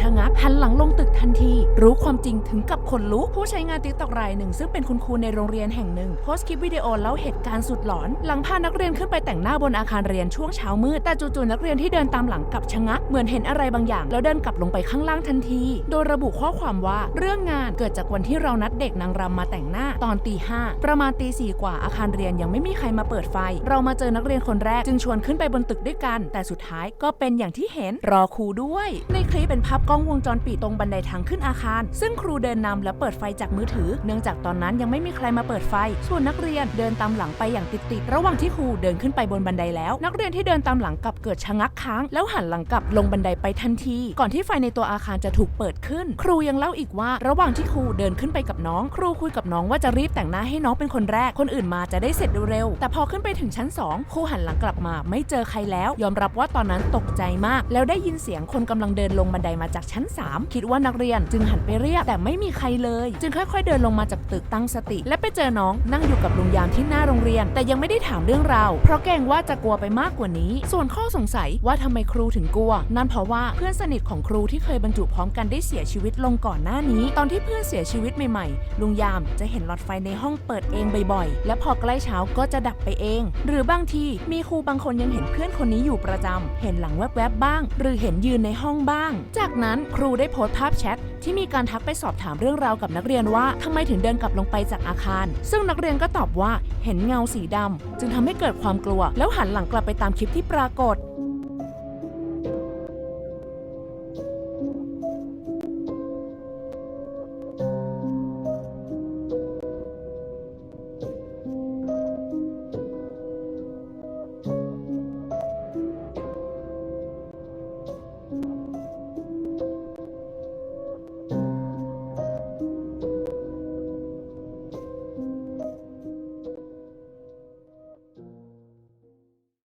ชะงักหันหลังลงตึกทันที รู้ความจริงถึงกับขนลุกผู้ใช้งานติ๊กตอกรายหนึ่ง ซึ่งเป็นคุณครูในโรงเรียนแห่งหนึ่ง โพสต์คลิปวิดีโอเล่าเหตุการณ์สุดหลอน หลังพานักเรียนขึ้นไปแต่งหน้าบนอาคารเรียนช่วงเช้ามืดแต่จู่ๆนักเรียนที่เดินตามหลังกับชะงักเหมือนเห็นอะไรบางอย่าง แล้วเดินกลับลงไปข้างล่างทันที โดยระบุข้อความว่าเรื่องงานเกิดจากวันที่เรานัดเด็กนางรำมาแต่งหน้าตอนตีห้าประมาณตีสี่กว่าอาคารเรียนยังไม่มีใครมาเปิดไฟ เรามาเจอนักเรียนคนแรกจึงชวนขึ้นไปบนตึกด้วยกัน แต่สุดท้ายก็เป็นอย่างที่เห็นรอครูด้วย ในคลิปเป็นภาพกล้องวงจรปิดตรงบันไดทางขึ้นอาคาร ซึ่งครูเดินนำและเปิดไฟจากมือถือ เนื่องจากตอนนั้นยังไม่มีใครมาเปิดไฟ ส่วนนักเรียนเดินตามหลังไปอย่างติดๆระหว่างที่ครูเดินขึ้นไปบนบันไดแล้ว นักเรียนที่เดินตามหลังกลับเกิดชะงักค้าง แล้วหันหลังกลับลงบันไดไปทันที ก่อนที่ไฟในตัวอาคารจะถูกเปิดขึ้น ครูยังเล่าอีกว่า ระหว่างที่ครูเดินขึ้นไปกับน้อง ครูคุยกับน้องว่าจะรีบแต่งหน้าให้น้องเป็นคนแรก คนอื่นมาจะได้เสร็จเร็วๆแต่พอขึ้นไปถึงชั้น 2 ครูหันหลังกลับมา ไม่เจอใครแล้ว ยอมรับว่าตอนนั้นตกใจมาก แล้วได้ยินเสียงคนกำลังเดินลงบันไดมาจากชั้น 3 คิดว่านักเรียน จึงหันไปเรียกแต่ไม่มีใครเลย จึงค่อยๆ เดินลงมาจากตึกตั้งสติ และไปเจอน้องนั่งอยู่กับลุงยามที่หน้าโรงเรียน แต่ยังไม่ได้ถามเรื่องราวเพราะเกรงว่าจะกลัวไปมากกว่านี้ ส่วนข้อสงสัยว่าทำไมครูถึงกลัว นั่นเพราะว่าเพื่อนสนิทของครูที่เคยบรรจุพร้อมกันได้เสียชีวิตลงก่อนหน้านี้ ตอนที่เพื่อนเสียชีวิตใหม่ๆ ลุงยามจะเห็นหลอดไฟในห้องเปิดเองบ่อยๆ และพอใกล้เช้าก็จะดับไปเอง หรือบางทีมีครูบางคนยังเห็นเพื่อนคนนี้อยู่ประจำเห็นหลังแวบๆบ้าง หรือเห็นยืนในห้องบ้าง จากนั้นครูได้โพสต์ภาพแชทที่มีการทักไปสอบถามเรื่องราวกับนักเรียนว่าทำไมถึงเดินกลับลงไปจากอาคาร ซึ่งนักเรียนก็ตอบว่าเห็นเงาสีดำจึงทำให้เกิดความกลัว แล้วหันหลังกลับไปตามคลิปที่ปรากฏ